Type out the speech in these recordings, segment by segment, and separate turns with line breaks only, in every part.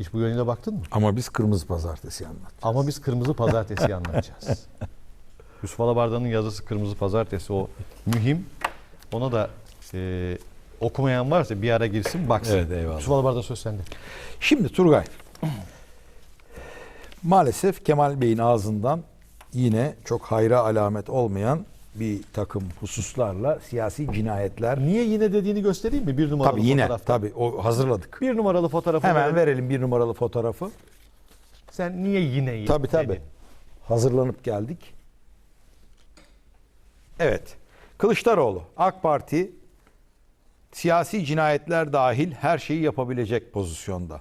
Hiç bu yönüyle baktın mı?
Ama biz kırmızı pazartesi anlat.
Ama biz Kırmızı Pazartesi anlatacağız. Yusuf Alabardan'ın yazısı Kırmızı Pazartesi o mühim. Ona da e, okumayan varsa bir ara girsin baksın.
Evet, eyvallah.
Yusuf Alabardan söz sende.
Şimdi Turgay. Maalesef Kemal Bey'in ağzından yine çok hayra alamet olmayan bir takım hususlarla siyasi cinayetler.
Niye yine dediğini göstereyim mi? Bir numaralı
Tabii yine
fotoğrafta.
tabii o hazırladık.
Bir numaralı fotoğrafı
Hemen
verelim.
verelim bir numaralı fotoğrafı.
Sen niye yine yine
Tabii tabii.
dedin?
Hazırlanıp geldik. Evet. Kılıçdaroğlu AK Parti siyasi cinayetler dahil her şeyi yapabilecek pozisyonda.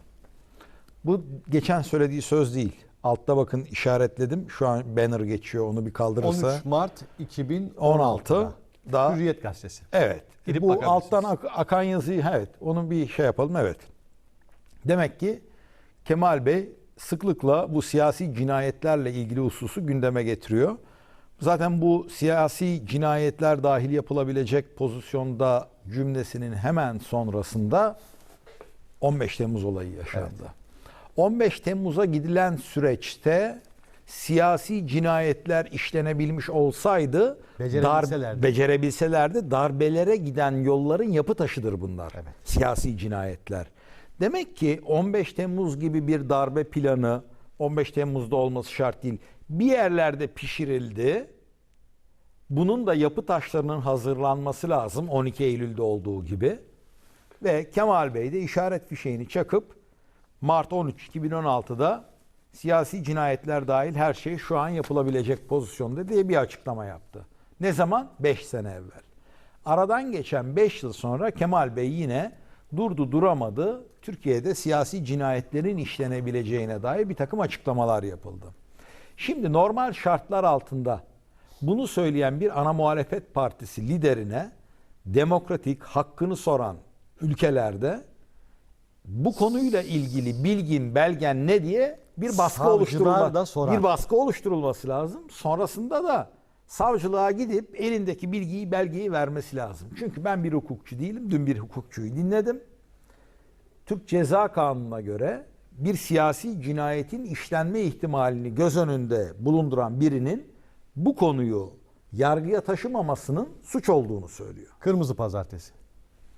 Bu geçen söylediği söz değil. Altta bakın işaretledim. Şu an banner geçiyor. Onu bir kaldırırsa.
13 Mart 2016
16 da
Hürriyet Gazetesi.
Evet.
Gidip
bu alttan ak- akan yazıyı evet onu bir şey yapalım evet. Demek ki Kemal Bey sıklıkla bu siyasi cinayetlerle ilgili hususu gündeme getiriyor. Zaten bu siyasi cinayetler dahil yapılabilecek pozisyonda cümlesinin hemen sonrasında 15 Temmuz olayı yaşandı. 15 Temmuz'a gidilen süreçte siyasi cinayetler işlenebilmiş olsaydı
Becerebilselerdi.
becerebilselerdi darbelere giden yolların yapı taşıdır bunlar.
Evet.
Siyasi cinayetler. Demek ki 15 Temmuz gibi bir darbe planı 15 Temmuz'da olması şart değil. Bir yerlerde pişirildi. Bunun da yapı taşlarının hazırlanması lazım 12 Eylül'de olduğu gibi. Ve Kemal Bey de işaret fişeğini çakıp Mart 13 2016'da siyasi cinayetler dahil her şey şu an yapılabilecek pozisyonda diye bir açıklama yaptı. Ne zaman? 5 sene evvel. Aradan geçen 5 yıl sonra Kemal Bey yine durdu duramadı. Türkiye'de siyasi cinayetlerin işlenebileceğine dair bir takım açıklamalar yapıldı. Şimdi normal şartlar altında bunu söyleyen bir ana muhalefet partisi liderine demokratik hakkını soran ülkelerde bu konuyla ilgili bilgin belgen ne diye bir baskı oluşturulması bir baskı oluşturulması lazım. Sonrasında da savcılığa gidip elindeki bilgiyi belgeyi vermesi lazım. Çünkü ben bir hukukçu değilim. Dün bir hukukçuyu dinledim. Türk Ceza Kanunu'na göre bir siyasi cinayetin işlenme ihtimalini göz önünde bulunduran birinin bu konuyu yargıya taşımamasının suç olduğunu söylüyor.
Kırmızı Pazartesi.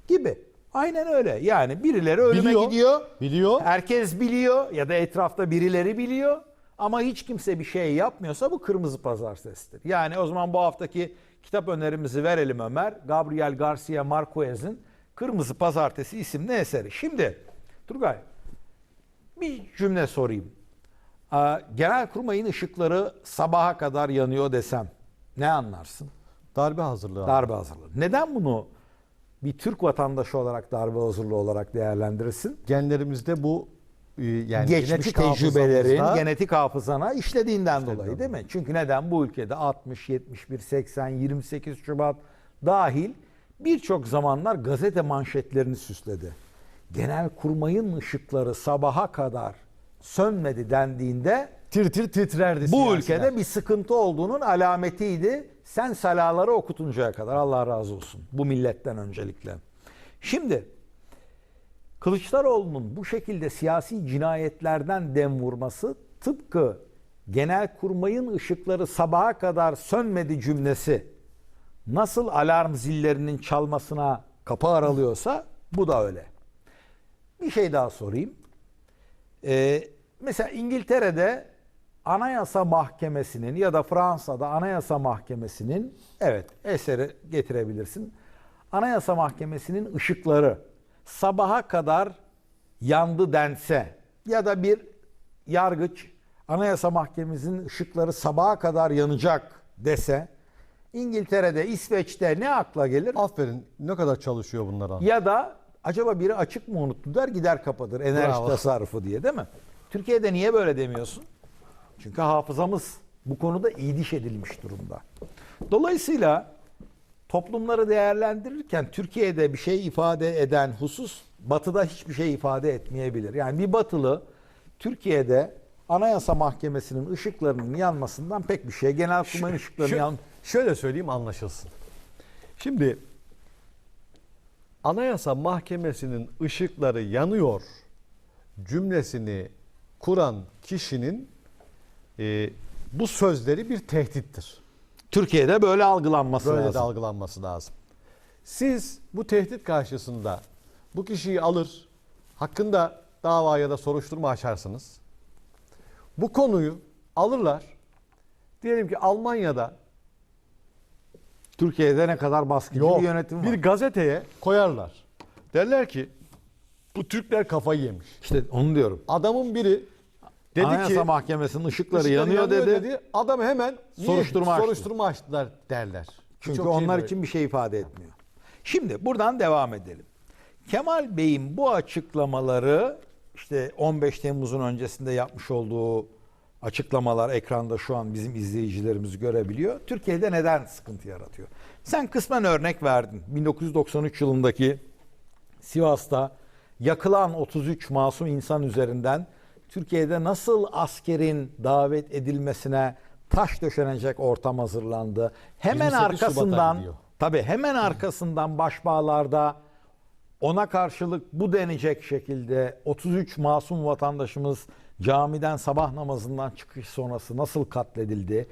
Gibi. Aynen öyle. Yani birileri ölüme
Biliyor,
gidiyor.
biliyor.
Herkes biliyor ya da etrafta birileri biliyor. Ama hiç kimse bir şey yapmıyorsa bu kırmızı pazartesidir. Yani o zaman bu haftaki kitap önerimizi verelim Ömer. Gabriel Garcia Marquez'in Kırmızı Pazartesi isimli eseri. Şimdi Turgay bir cümle sorayım. Aa, Genelkurmay'ın ışıkları sabaha kadar yanıyor desem ne anlarsın?
Darbe hazırlığı.
Darbe hazırlığı. Neden bunu bir Türk vatandaşı olarak darbe hazırlığı olarak değerlendirirsin?
Genlerimizde bu e, yani
Geçmiş
genetik
tecrübelerin genetik hafızana işlediğinden
İşlediğinden
dolayı değil mi? Çünkü neden? Bu ülkede 60, 71, 80, 28 Şubat dahil birçok zamanlar gazete manşetlerini süsledi. Genelkurmay'ın ışıkları sabaha kadar sönmedi dendiğinde
tir tir titrerdi
bu
siyasiler.
ülkede bir sıkıntı olduğunun alametiydi. Sen salaları okutuncaya kadar Allah razı olsun. Bu milletten öncelikle. Şimdi Kılıçdaroğlu'nun bu şekilde siyasi cinayetlerden dem vurması tıpkı Genelkurmay'ın ışıkları sabaha kadar sönmedi cümlesi nasıl alarm zillerinin çalmasına kapı aralıyorsa bu da öyle. Bir şey daha sorayım. Ee, mesela İngiltere'de Anayasa Mahkemesi'nin ya da Fransa'da Anayasa Mahkemesi'nin evet eseri getirebilirsin. Anayasa Mahkemesi'nin ışıkları sabaha kadar yandı dense ya da bir yargıç Anayasa Mahkemesi'nin ışıkları sabaha kadar yanacak dese İngiltere'de, İsveç'te ne akla gelir?
Aferin ne kadar çalışıyor bunlar abi.
Ya da acaba biri açık mı unuttu der gider kapatır enerji
Bravo.
tasarrufu diye değil mi? Türkiye'de niye böyle demiyorsun? Çünkü hafızamız bu konuda iyiliş edilmiş durumda. Dolayısıyla toplumları değerlendirirken Türkiye'de bir şey ifade eden husus batıda hiçbir şey ifade etmeyebilir. Yani bir batılı Türkiye'de Anayasa Mahkemesi'nin ışıklarının yanmasından pek bir şey, Genelkurmay'ın ışıklarının
Şu-
yan...
Şöyle söyleyeyim anlaşılsın. Şimdi Anayasa Mahkemesi'nin ışıkları yanıyor cümlesini kuran kişinin e, bu sözleri bir tehdittir.
Türkiye'de böyle algılanması
Böyle de
lazım.
algılanması lazım. Siz bu tehdit karşısında bu kişiyi alır, hakkında dava ya da soruşturma açarsınız. Bu konuyu alırlar. Diyelim ki Almanya'da
Türkiye'de ne kadar baskıcı
yok
bir yönetim var.
bir gazeteye koyarlar. Derler ki bu Türkler kafayı yemiş.
İşte onu diyorum.
Adamın biri dedi
Anayasa
ki
Mahkemesi'nin ışıkları,
ışıkları
yanıyor, dedi.
Adam hemen
Soruşturma açtı.
soruşturma açtılar derler.
Çünkü
Birçok şey
onlar
böyle.
için bir şey ifade etmiyor. Şimdi buradan devam edelim. Kemal Bey'in bu açıklamaları işte 15 Temmuz'un öncesinde yapmış olduğu açıklamalar ekranda şu an bizim izleyicilerimiz görebiliyor. Türkiye'de neden sıkıntı yaratıyor? Sen kısmen örnek verdin. 1993 yılındaki Sivas'ta yakılan 33 masum insan üzerinden Türkiye'de nasıl askerin davet edilmesine taş döşenecek ortam hazırlandı. Hemen
28 Şubat'a
arkasından tabii hemen arkasından başbağlarda ona karşılık bu denecek şekilde 33 masum vatandaşımız camiden sabah namazından çıkış sonrası nasıl katledildi?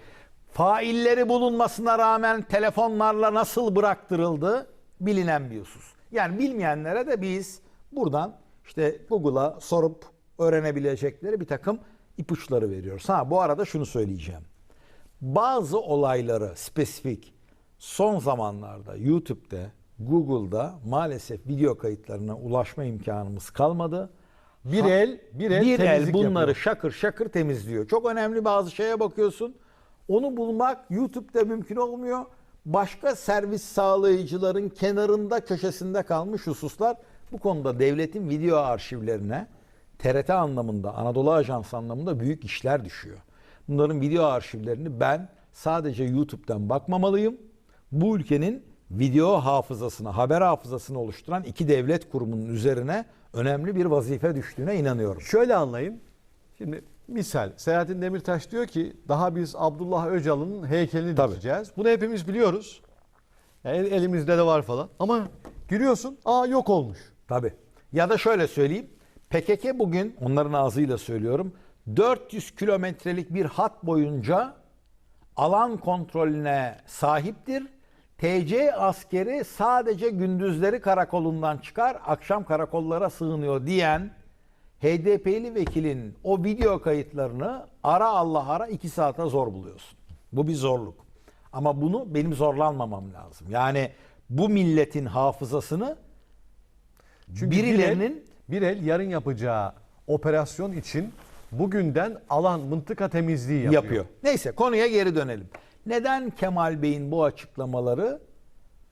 Failleri bulunmasına rağmen telefonlarla nasıl bıraktırıldı? Bilinen bir husus. Yani bilmeyenlere de biz buradan işte Google'a sorup öğrenebilecekleri bir takım ipuçları veriyoruz. Ha bu arada şunu söyleyeceğim. Bazı olayları spesifik son zamanlarda YouTube'da, Google'da maalesef video kayıtlarına ulaşma imkanımız kalmadı.
bir
Ha-
el bir el,
bir el bunları
yapıyor.
şakır şakır temizliyor. Çok önemli bazı şeye bakıyorsun. Onu bulmak YouTube'da mümkün olmuyor. Başka servis sağlayıcıların kenarında köşesinde kalmış hususlar. Bu konuda devletin video arşivlerine TRT anlamında, Anadolu Ajansı anlamında büyük işler düşüyor. Bunların video arşivlerini ben sadece YouTube'dan bakmamalıyım. Bu ülkenin video hafızasını, haber hafızasını oluşturan iki devlet kurumunun üzerine önemli bir vazife düştüğüne inanıyorum.
Şöyle anlayın. Şimdi misal Selahattin Demirtaş diyor ki daha biz Abdullah Öcalan'ın heykelini
Tabii.
dikeceğiz. Bunu hepimiz biliyoruz. Yani el- elimizde de var falan. Ama giriyorsun aa yok olmuş.
Tabii. Ya da şöyle söyleyeyim. PKK bugün onların ağzıyla söylüyorum 400 kilometrelik bir hat boyunca alan kontrolüne sahiptir. TC askeri sadece gündüzleri karakolundan çıkar, akşam karakollara sığınıyor diyen HDP'li vekilin o video kayıtlarını ara Allah ara iki saate zor buluyorsun. Bu bir zorluk. Ama bunu benim zorlanmamam lazım. Yani bu milletin hafızasını
Çünkü
birilerinin
bir el, yarın yapacağı operasyon için bugünden alan mıntıka temizliği yapıyor.
yapıyor. Neyse konuya geri dönelim. Neden Kemal Bey'in bu açıklamaları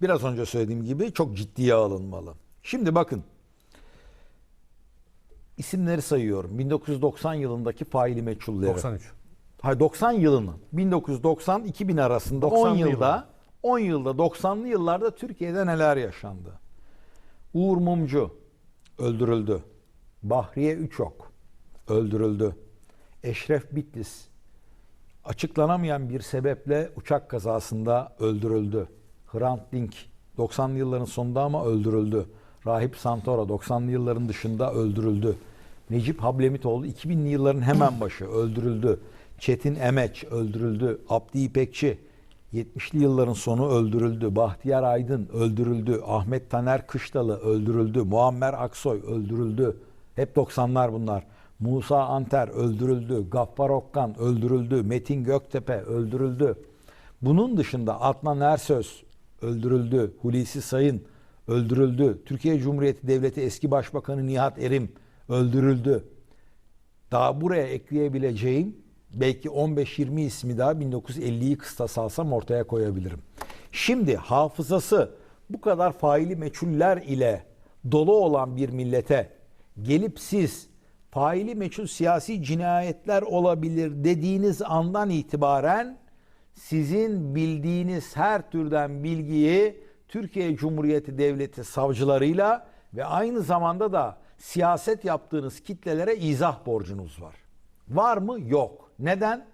biraz önce söylediğim gibi çok ciddiye alınmalı? Şimdi bakın. isimleri sayıyorum. 1990 yılındaki faili meçhulleri.
93.
Hayır 90 yılının 1990-2000 arasında 10
90'lı
yılda
yıllar.
10 yılda 90'lı yıllarda Türkiye'de neler yaşandı? Uğur Mumcu öldürüldü. Bahriye Üçok öldürüldü. Eşref Bitlis açıklanamayan bir sebeple uçak kazasında öldürüldü. Hrant Dink 90'lı yılların sonunda ama öldürüldü. Rahip Santora 90'lı yılların dışında öldürüldü. Necip Hablemitoğlu 2000'li yılların hemen başı öldürüldü. Çetin Emeç öldürüldü. Abdi İpekçi 70'li yılların sonu öldürüldü. Bahtiyar Aydın öldürüldü. Ahmet Taner Kışlalı öldürüldü. Muammer Aksoy öldürüldü. Hep 90'lar bunlar. Musa Anter öldürüldü. Gaffar Okkan öldürüldü. Metin Göktepe öldürüldü. Bunun dışında Adnan Ersöz öldürüldü. Hulusi Sayın öldürüldü. Türkiye Cumhuriyeti Devleti eski Başbakanı Nihat Erim öldürüldü. Daha buraya ekleyebileceğim belki 15-20 ismi daha 1950'yi kıstas alsam ortaya koyabilirim. Şimdi hafızası bu kadar faili meçhuller ile dolu olan bir millete gelip siz faili meçhul siyasi cinayetler olabilir dediğiniz andan itibaren sizin bildiğiniz her türden bilgiyi Türkiye Cumhuriyeti Devleti savcılarıyla ve aynı zamanda da siyaset yaptığınız kitlelere izah borcunuz var. Var mı? Yok. Neden?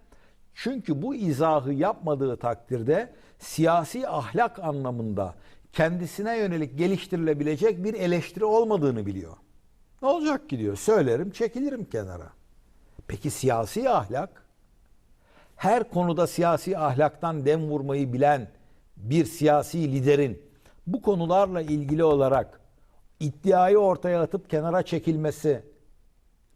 Çünkü bu izahı yapmadığı takdirde siyasi ahlak anlamında kendisine yönelik geliştirilebilecek bir eleştiri olmadığını biliyor. Ne olacak ki diyor. Söylerim çekilirim kenara. Peki siyasi ahlak? Her konuda siyasi ahlaktan dem vurmayı bilen bir siyasi liderin bu konularla ilgili olarak iddiayı ortaya atıp kenara çekilmesi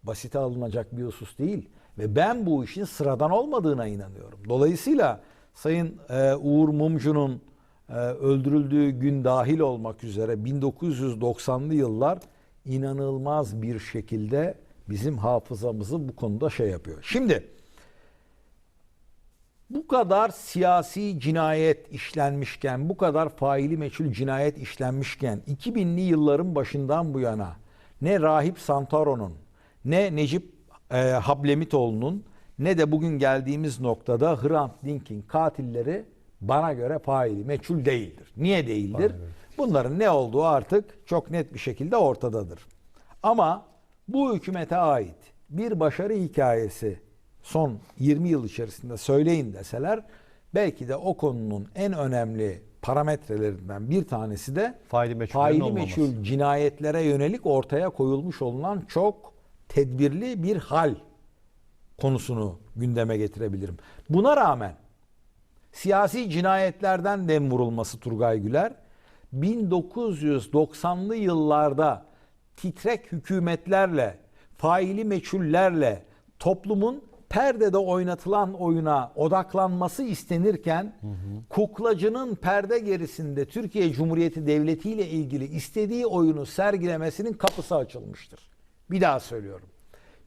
basite alınacak bir husus değil. Ve ben bu işin sıradan olmadığına inanıyorum. Dolayısıyla Sayın e, Uğur Mumcu'nun e, öldürüldüğü gün dahil olmak üzere 1990'lı yıllar inanılmaz bir şekilde bizim hafızamızı bu konuda şey yapıyor. Şimdi bu kadar siyasi cinayet işlenmişken, bu kadar faili meçhul cinayet işlenmişken 2000'li yılların başından bu yana ne Rahip Santaro'nun, ne Necip e, Hablemitoğlu'nun ne de bugün geldiğimiz noktada Hrant Dink'in katilleri bana göre faili meçhul değildir. Niye değildir? Bunların ne olduğu artık çok net bir şekilde ortadadır. Ama bu hükümete ait bir başarı hikayesi son 20 yıl içerisinde söyleyin deseler belki de o konunun en önemli parametrelerinden bir tanesi de
Faili
meçhul cinayetlere yönelik ortaya koyulmuş olunan çok tedbirli bir hal konusunu gündeme getirebilirim. Buna rağmen siyasi cinayetlerden dem vurulması Turgay Güler 1990'lı yıllarda titrek hükümetlerle, faili meçhullerle toplumun perdede oynatılan oyuna odaklanması istenirken kuklacının perde gerisinde Türkiye Cumhuriyeti Devleti ile ilgili istediği oyunu sergilemesinin kapısı açılmıştır. Bir daha söylüyorum.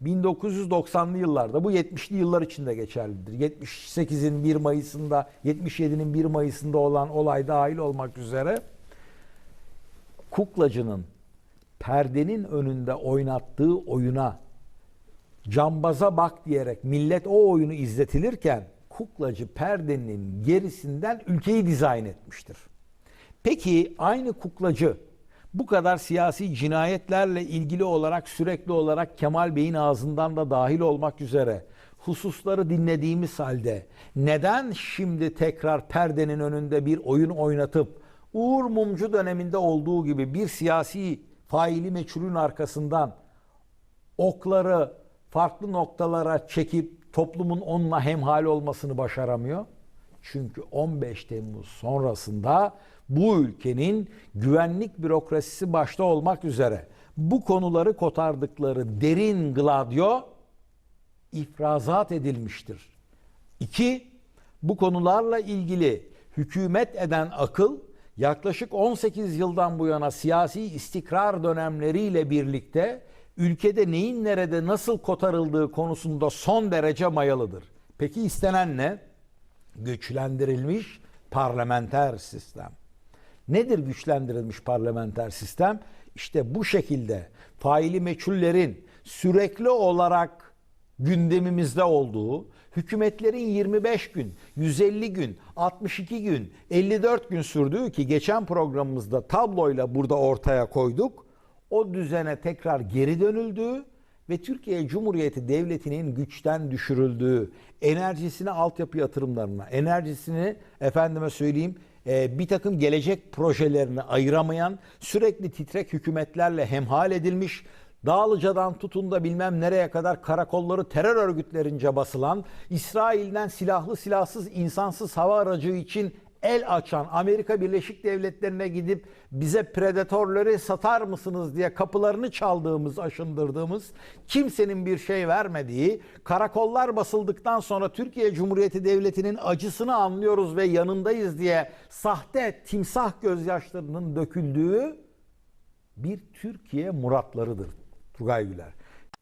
1990'lı yıllarda bu 70'li yıllar için de geçerlidir. 78'in 1 Mayıs'ında 77'nin 1 Mayıs'ında olan olay dahil olmak üzere kuklacının perdenin önünde oynattığı oyuna cambaza bak diyerek millet o oyunu izletilirken kuklacı perdenin gerisinden ülkeyi dizayn etmiştir. Peki aynı kuklacı bu kadar siyasi cinayetlerle ilgili olarak sürekli olarak Kemal Bey'in ağzından da dahil olmak üzere hususları dinlediğimiz halde neden şimdi tekrar perdenin önünde bir oyun oynatıp Uğur Mumcu döneminde olduğu gibi bir siyasi faili meçhulün arkasından okları farklı noktalara çekip toplumun onunla hemhal olmasını başaramıyor. Çünkü 15 Temmuz sonrasında bu ülkenin güvenlik bürokrasisi başta olmak üzere bu konuları kotardıkları derin gladyo ifrazat edilmiştir. İki, bu konularla ilgili hükümet eden akıl yaklaşık 18 yıldan bu yana siyasi istikrar dönemleriyle birlikte ülkede neyin nerede nasıl kotarıldığı konusunda son derece mayalıdır. Peki istenen ne? Güçlendirilmiş parlamenter sistem. Nedir güçlendirilmiş parlamenter sistem? İşte bu şekilde faili meçhullerin sürekli olarak gündemimizde olduğu, hükümetlerin 25 gün, 150 gün, 62 gün, 54 gün sürdüğü ki geçen programımızda tabloyla burada ortaya koyduk. O düzene tekrar geri dönüldüğü ve Türkiye Cumhuriyeti Devleti'nin güçten düşürüldüğü, enerjisini altyapı yatırımlarına, enerjisini efendime söyleyeyim e, bir takım gelecek projelerine ayıramayan, sürekli titrek hükümetlerle hemhal edilmiş, Dağlıca'dan tutun da bilmem nereye kadar karakolları terör örgütlerince basılan, İsrail'den silahlı silahsız insansız hava aracı için el açan Amerika Birleşik Devletleri'ne gidip bize predatörleri satar mısınız diye kapılarını çaldığımız, aşındırdığımız, kimsenin bir şey vermediği, karakollar basıldıktan sonra Türkiye Cumhuriyeti Devleti'nin acısını anlıyoruz ve yanındayız diye sahte timsah gözyaşlarının döküldüğü bir Türkiye muratlarıdır Turgay Güler.